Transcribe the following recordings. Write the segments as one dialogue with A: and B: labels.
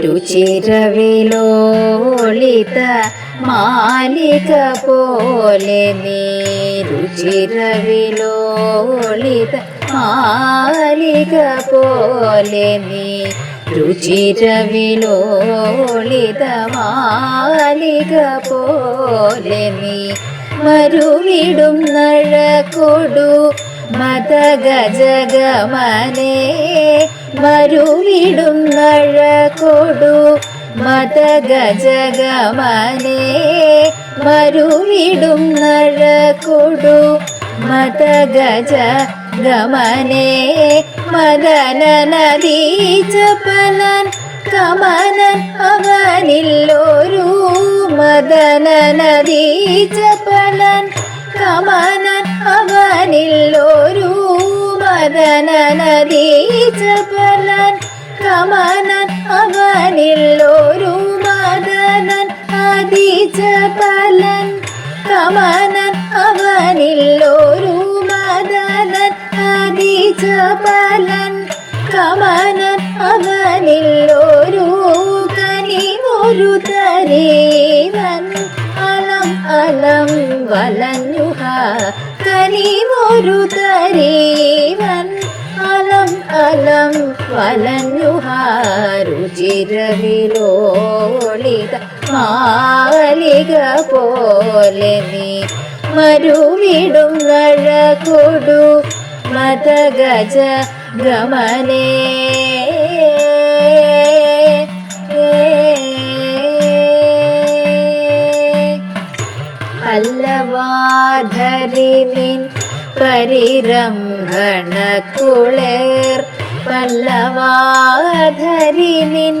A: രുചിരവിലോളിത മാലിക പോലെ നീ. രുചിരവിലോളിത മാലിക പോലെ നീ. രുചിരവിലോളിത മാലിക പോലെ നീ. മരുവിടും നഴകൊടു മതഗജഗമനേ. മരുവിടും നഴകൊടു മതഗജഗമനേ. നഴകൊടു മതഗജ ഗമനേ മദന നദീചപലൻ കമനൻ അവനില്ലൊരു മദന നദീചപലൻ കമനൻ അവനില്ലൊരു മദന നദീചപലൻ കമനൻ അവനില്ലൊരു മദനൻ അതീചപലൻ കമനൻ അവനില്ലൊരു മദനൻ അതീചപലൻ കമനൻ അവനില്ലൊരു കനിമൊരു തരേവൻ അലം അലം വലഞ്ഞുഹ. കനിമൊരു തരേവൻ അലം അലം വലഞ്ഞുഹാരു ചിരവിലോളിത മാലിക പോലെ നീ മരുവിടും നഴകൊടു മതഗജ ഗമനേ പല്ലവാധരിനിൻ പരിരംഭണ കുളേർ. പല്ലവാധരിനിൻ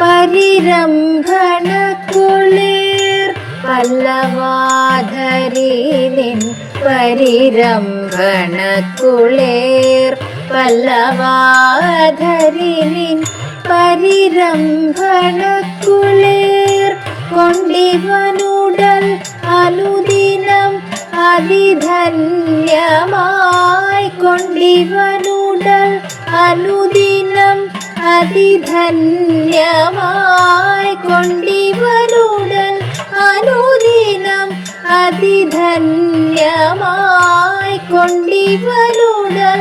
A: പരിരംഭണ കുളേർ. പല്ലവാധരിനിൻ പരിരംഭണ കുളേർ. പല്ലവാധരിനിൻ പരിരംഭണ കുളേർ. കൊണ്ടിവനുടൽ അനുദിനം അതിധന്യമായി അനുദിനം അതിധന്യമായി കൊണ്ടിവനുടൽ അനുദിനം അതിധന്യമായി കൊണ്ടിവനുടൽ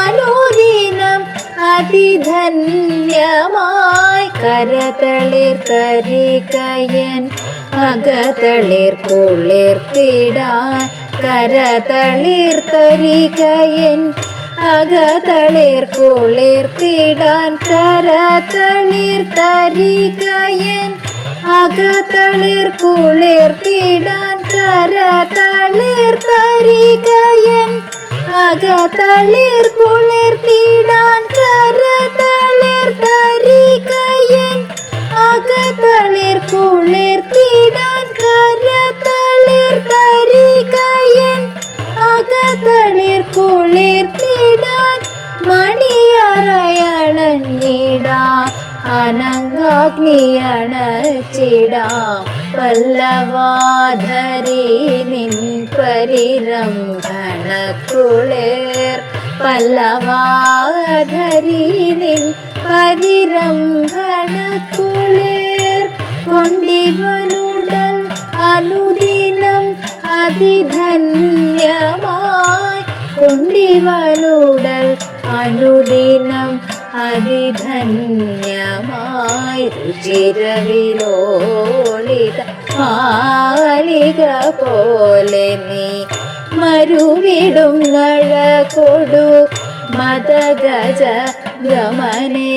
A: അനുദിനം അതിധന്യമായി കരതളിർ തരികയൻ അകതളിർ കുളിർത്തിടാൻ കരതളിർ തരികയൻ അകതളിർ കുളിർത്തിടാൻ കരതളിർ തരികയൻ അകതളിർ കുളിർത്തിടാൻ കരതളിർ തരികയൻ അകതളിർ കുളിർത്തിടാൻ കരതളിർ തരികയൻ അകതളിർ കുളിർത്തിടാൻ കരതളിർ തരികയൻ അകതളിർ കുളിർത്തിടാൻ മണിയറയണഞ്ഞിടാം അനങ്കാഗ്നിയണച്ചിടാം പല്ലവാധരി നിൻ പരിരംഭണ കുളിർ പല്ലവാധരി നിൻ പരിരംഭണ കുളിർ കൊണ്ടിവനുടൽ അനുദിനം അതിധന്യമായി കൊണ്ടിവനുടൽ അനുദിനം അതിധന്യമായി രുചിരവിലോളിത മാലിക പോലെ നീ മരുവിടും നഴകൊടു മതഗജ ഗമനേ